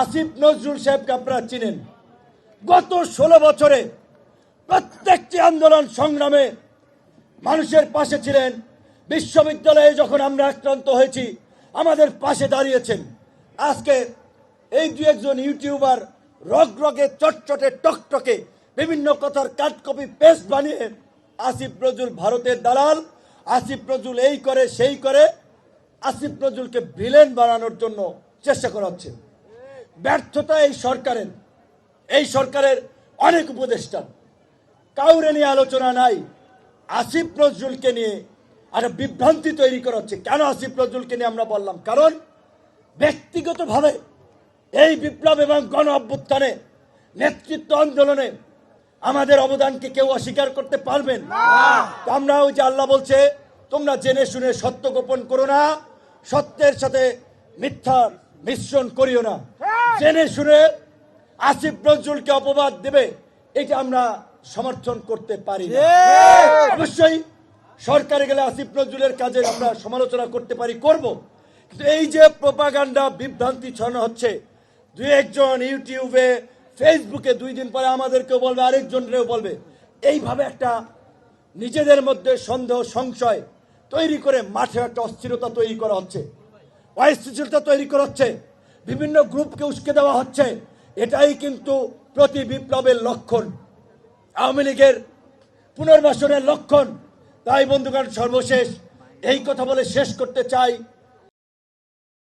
আসিফ নজরুল সাহেবকে আপনারা চিনেন। গত ষোলো বছরে প্রত্যেকটি আন্দোলন সংগ্রামে মানুষের পাশে ছিলেন। বিশ্ববিদ্যালয়ে যখন আমরা আক্রান্ত হয়েছি, আমাদের পাশে দাঁড়িয়েছেন। আজকে এই দু একজন ইউটিউবার রগ রগে চটচটে, টকটকে বিভিন্ন কথার কাট কপি পেস্ট বানিয়ে আসিফ নজরুল ভারতের দালাল, আসিফ নজরুল এই করে, সেই করে, আসিফ নজরুলকে ভিলেন বানানোর জন্য চেষ্টা করা হচ্ছে ব্যর্থতা এই সরকারের এই সরকারের অনেক উপদেষ্টা। কাউরে নিয়ে আলোচনা নাই। আসিফ নজরুলকে নিয়ে একটা বিভ্রান্তি তৈরি করা হচ্ছে। কেন আসিফ নজরুলকে নিয়ে আমরা বললাম? কারণ ব্যক্তিগতভাবে এই বিপ্লব এবং গণ অভ্যুত্থানে নেতৃত্ব আন্দোলনে আমাদের অবদানকে কেউ অস্বীকার করতে পারবেন আমরা ওই যে আল্লাহ বলছে, তোমরা জেনে শুনে সত্য গোপন করো না, সত্যের সাথে মিথ্যা মিশ্রণ করিও না। জেনে শুনে আসিফ নজরুলকে অপবাদ দেবে এটা আমরা সমর্থন করতে পারি না। অবশ্যই সরকারে গেলে আসিফ নজরুলের কাজে আমরা সমালোচনা করতে পারি করব। কিন্তু এই যে প্রপাগান্ডা বিভ্রান্তি ছড়ানো হচ্ছে দুই একজন ইউটিউবে ফেসবুকে দুই দিন পরে আমাদেরকেও বলবে আরেকজনকেও বলবে এইভাবে একটা নিজেদের মধ্যে সন্দেহ সংশয় তৈরি করে মাঠে একটা অস্থিরতা তৈরি করা হচ্ছে। অস্থিতিশীলতা তৈরি করা হচ্ছে। বিভিন্ন গ্রুপকে উস্কে দেওয়া হচ্ছে। এটাই কিন্তু প্রতি বিপ্লবের লক্ষণ। আওয়ামী লীগের পুনর্বাসনের লক্ষণ। তাই বন্ধুগণ, সর্বশেষ এই কথা বলে শেষ করতে চাই।